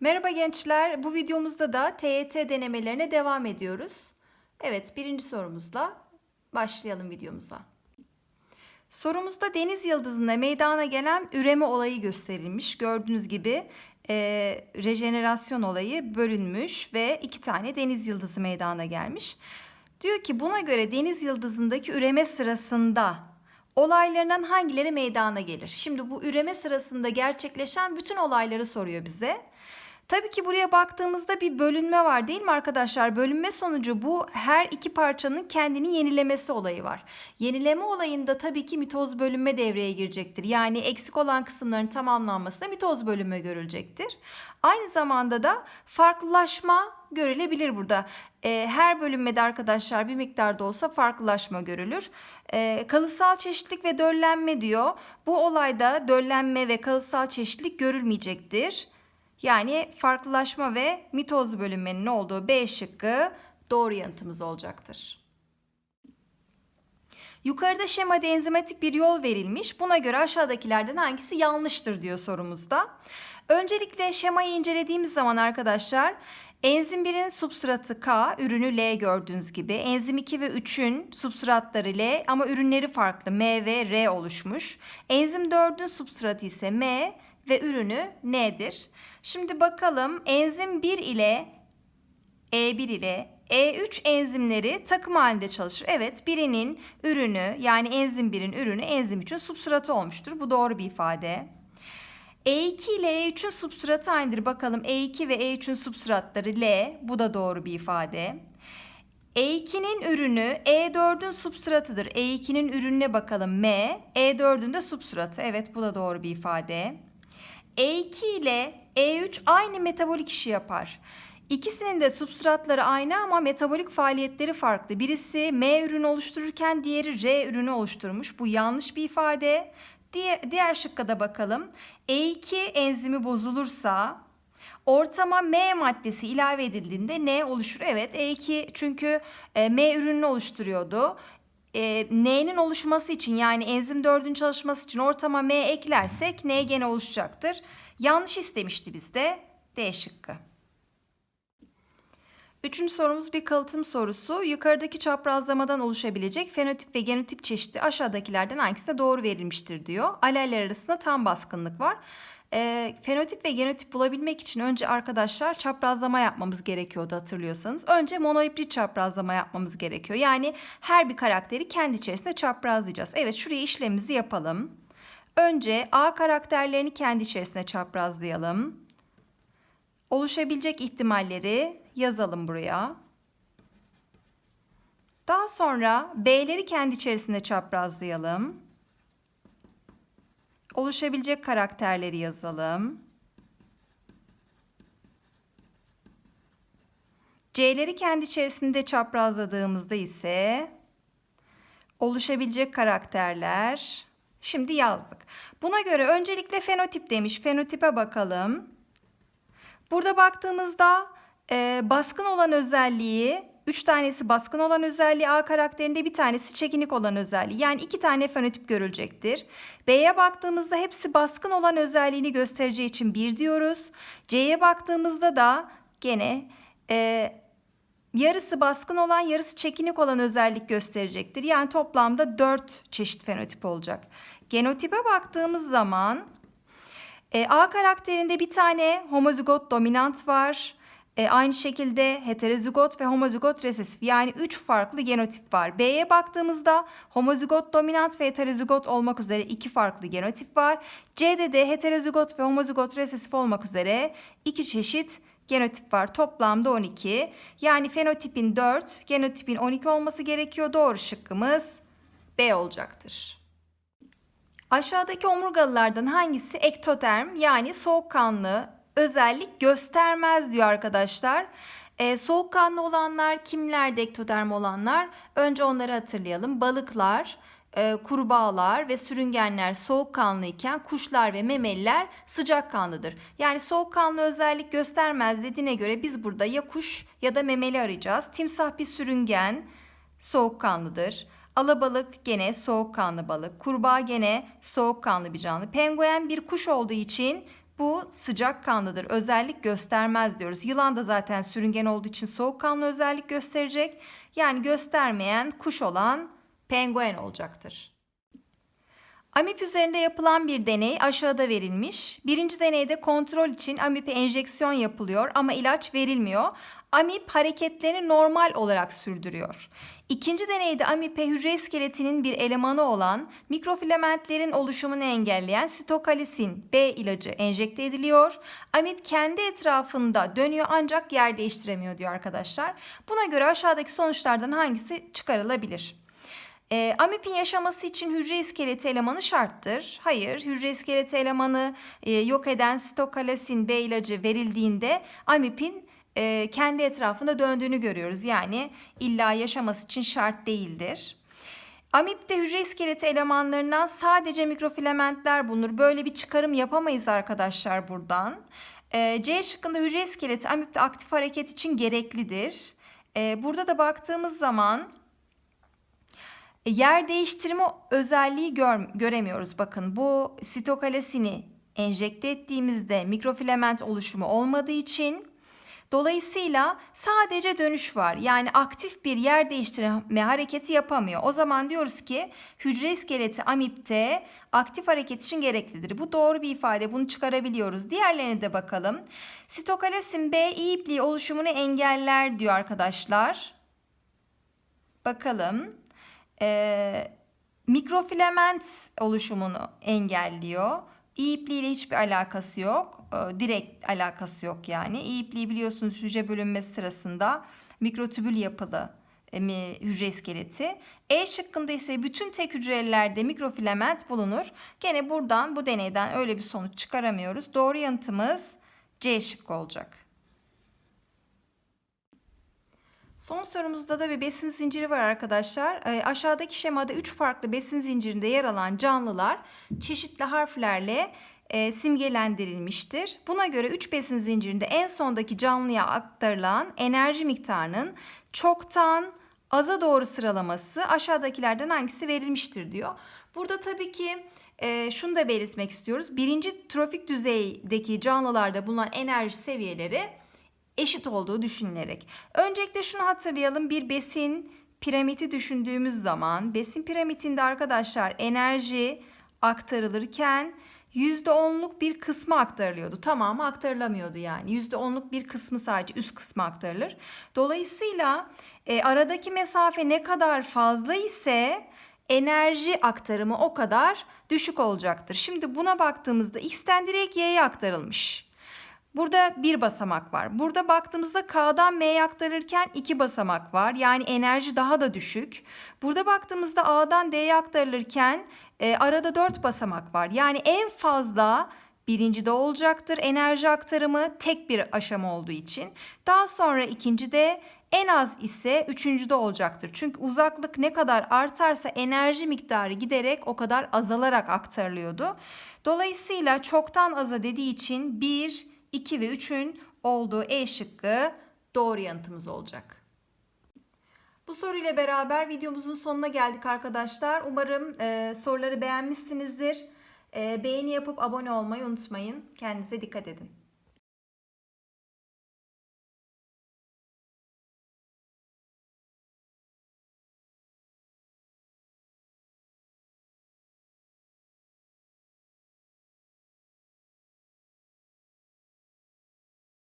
Merhaba gençler. Bu videomuzda da TYT denemelerine devam ediyoruz. Evet, birinci sorumuzla başlayalım videomuza. Sorumuzda deniz yıldızında meydana gelen üreme olayı gösterilmiş. Gördüğünüz gibi e, rejenerasyon olayı bölünmüş ve iki tane deniz yıldızı meydana gelmiş. Diyor ki buna göre deniz yıldızındaki üreme sırasında olaylarından hangileri meydana gelir? Şimdi bu üreme sırasında gerçekleşen bütün olayları soruyor bize. Tabii ki buraya baktığımızda bir bölünme var değil mi arkadaşlar? Bölünme sonucu bu her iki parçanın kendini yenilemesi olayı var. Yenileme olayında tabii ki mitoz bölünme devreye girecektir. Yani eksik olan kısımların tamamlanmasında mitoz bölünme görülecektir. Aynı zamanda da farklılaşma görülebilir burada. Ee, her bölünmede arkadaşlar bir miktarda olsa farklılaşma görülür. Ee, kalıtsal çeşitlilik ve döllenme diyor. Bu olayda döllenme ve kalıtsal çeşitlilik görülmeyecektir. Yani farklılaşma ve mitoz bölünmenin olduğu B şıkkı doğru yanıtımız olacaktır. Yukarıda şemada enzimatik bir yol verilmiş. Buna göre aşağıdakilerden hangisi yanlıştır diyor sorumuzda. Öncelikle şemayı incelediğimiz zaman arkadaşlar enzim 1'in substratı K, ürünü L gördüğünüz gibi. Enzim 2 ve 3'ün substratları L ama ürünleri farklı M ve R oluşmuş. Enzim 4'ün substratı ise M ve ürünü N'dir. Şimdi bakalım enzim 1 ile E1 ile E3 enzimleri takım halinde çalışır. Evet birinin ürünü yani enzim 1'in ürünü enzim 3'ün substratı olmuştur. Bu doğru bir ifade. E2 ile E3'ün substratı aynıdır. Bakalım E2 ve E3'ün substratları L. Bu da doğru bir ifade. E2'nin ürünü E4'ün substratıdır. E2'nin ürününe bakalım M. E4'ün de substratı. Evet bu da doğru bir ifade. E2 ile E3 aynı metabolik işi yapar. İkisinin de substratları aynı ama metabolik faaliyetleri farklı. Birisi M ürünü oluştururken diğeri R ürünü oluşturmuş. Bu yanlış bir ifade. Diğer, diğer şıkka da bakalım. E2 enzimi bozulursa ortama M maddesi ilave edildiğinde ne oluşur? Evet E2 çünkü e, M ürününü oluşturuyordu. E, N'nin oluşması için yani enzim 4'ün çalışması için ortama M eklersek N gene oluşacaktır. Yanlış istemişti bizde. D şıkkı. Üçüncü sorumuz bir kalıtım sorusu. Yukarıdaki çaprazlamadan oluşabilecek fenotip ve genotip çeşidi aşağıdakilerden hangisine doğru verilmiştir diyor. Aleller arasında tam baskınlık var. E, fenotip ve genotip bulabilmek için önce arkadaşlar çaprazlama yapmamız gerekiyordu hatırlıyorsanız. Önce monohibrit çaprazlama yapmamız gerekiyor. Yani her bir karakteri kendi içerisinde çaprazlayacağız. Evet şuraya işlemimizi yapalım. Önce A karakterlerini kendi içerisinde çaprazlayalım. Oluşabilecek ihtimalleri yazalım buraya. Daha sonra B'leri kendi içerisinde çaprazlayalım. Oluşabilecek karakterleri yazalım. C'leri kendi içerisinde çaprazladığımızda ise oluşabilecek karakterler şimdi yazdık. Buna göre öncelikle fenotip demiş. Fenotipe bakalım. Burada baktığımızda e, baskın olan özelliği Üç tanesi baskın olan özelliği A karakterinde bir tanesi çekinik olan özelliği. Yani iki tane fenotip görülecektir. B'ye baktığımızda hepsi baskın olan özelliğini göstereceği için bir diyoruz. C'ye baktığımızda da gene e, yarısı baskın olan yarısı çekinik olan özellik gösterecektir. Yani toplamda dört çeşit fenotip olacak. Genotipe baktığımız zaman e, A karakterinde bir tane homozigot dominant var. E, aynı şekilde heterozigot ve homozigot resesif yani 3 farklı genotip var. B'ye baktığımızda homozigot dominant ve heterozigot olmak üzere 2 farklı genotip var. C'de de heterozigot ve homozigot resesif olmak üzere 2 çeşit genotip var. Toplamda 12. Yani fenotipin 4, genotipin 12 olması gerekiyor. Doğru şıkkımız B olacaktır. Aşağıdaki omurgalılardan hangisi ektoterm yani soğukkanlı özellik göstermez diyor arkadaşlar. Ee, soğukkanlı olanlar kimler ektoderm olanlar? Önce onları hatırlayalım. Balıklar, e, kurbağalar ve sürüngenler soğukkanlı iken kuşlar ve memeliler sıcakkanlıdır. Yani soğukkanlı özellik göstermez dediğine göre biz burada ya kuş ya da memeli arayacağız. Timsah bir sürüngen soğukkanlıdır. Alabalık gene soğukkanlı balık. Kurbağa gene soğukkanlı bir canlı. Penguen bir kuş olduğu için Bu sıcak kanlıdır. Özellik göstermez diyoruz. Yılan da zaten sürüngen olduğu için soğukkanlı özellik gösterecek. Yani göstermeyen kuş olan penguen olacaktır. Amip üzerinde yapılan bir deney aşağıda verilmiş. Birinci deneyde kontrol için amipe enjeksiyon yapılıyor ama ilaç verilmiyor. Amip hareketlerini normal olarak sürdürüyor. İkinci deneyde amipe hücre iskeletinin bir elemanı olan mikrofilamentlerin oluşumunu engelleyen sitokalisin B ilacı enjekte ediliyor. Amip kendi etrafında dönüyor ancak yer değiştiremiyor diyor arkadaşlar. Buna göre aşağıdaki sonuçlardan hangisi çıkarılabilir? E, amipin yaşaması için hücre iskeleti elemanı şarttır. Hayır, hücre iskeleti elemanı e, yok eden sitokalasin B ilacı verildiğinde amipin e, kendi etrafında döndüğünü görüyoruz. Yani illa yaşaması için şart değildir. Amipte hücre iskeleti elemanlarından sadece mikrofilamentler bulunur. Böyle bir çıkarım yapamayız arkadaşlar buradan. E, C şıkkında hücre iskeleti amipte aktif hareket için gereklidir. E, burada da baktığımız zaman e, yer değiştirme özelliği gör, göremiyoruz. Bakın bu sitokalesini enjekte ettiğimizde mikrofilament oluşumu olmadığı için dolayısıyla sadece dönüş var. Yani aktif bir yer değiştirme hareketi yapamıyor. O zaman diyoruz ki hücre iskeleti amipte aktif hareket için gereklidir. Bu doğru bir ifade. Bunu çıkarabiliyoruz. Diğerlerine de bakalım. Sitokalesin B iyi ipliği oluşumunu engeller diyor arkadaşlar. Bakalım e, mikrofilament oluşumunu engelliyor. İyi hiçbir alakası yok. E, direkt alakası yok yani. İyi biliyorsunuz hücre bölünmesi sırasında mikrotübül yapılı e, hücre iskeleti. E şıkkında ise bütün tek hücrelerde mikrofilament bulunur. Gene buradan bu deneyden öyle bir sonuç çıkaramıyoruz. Doğru yanıtımız C şıkkı olacak. Son sorumuzda da bir besin zinciri var arkadaşlar. E, aşağıdaki şemada 3 farklı besin zincirinde yer alan canlılar çeşitli harflerle e, simgelendirilmiştir. Buna göre 3 besin zincirinde en sondaki canlıya aktarılan enerji miktarının çoktan aza doğru sıralaması aşağıdakilerden hangisi verilmiştir diyor. Burada tabii ki e, şunu da belirtmek istiyoruz. Birinci trofik düzeydeki canlılarda bulunan enerji seviyeleri eşit olduğu düşünülerek. Öncelikle şunu hatırlayalım. Bir besin piramidi düşündüğümüz zaman besin piramidinde arkadaşlar enerji aktarılırken %10'luk bir kısmı aktarılıyordu. Tamamı aktarılamıyordu yani. %10'luk bir kısmı sadece üst kısmı aktarılır. Dolayısıyla e, aradaki mesafe ne kadar fazla ise enerji aktarımı o kadar düşük olacaktır. Şimdi buna baktığımızda x'ten direkt y'ye aktarılmış. Burada bir basamak var. Burada baktığımızda K'dan M'ye aktarırken iki basamak var. Yani enerji daha da düşük. Burada baktığımızda A'dan D'ye aktarılırken e, arada dört basamak var. Yani en fazla birincide olacaktır enerji aktarımı tek bir aşama olduğu için. Daha sonra ikincide en az ise üçüncüde olacaktır. Çünkü uzaklık ne kadar artarsa enerji miktarı giderek o kadar azalarak aktarılıyordu. Dolayısıyla çoktan aza dediği için bir 2 ve 3'ün olduğu E şıkkı doğru yanıtımız olacak. Bu soruyla beraber videomuzun sonuna geldik arkadaşlar. Umarım e, soruları beğenmişsinizdir. E, beğeni yapıp abone olmayı unutmayın. Kendinize dikkat edin.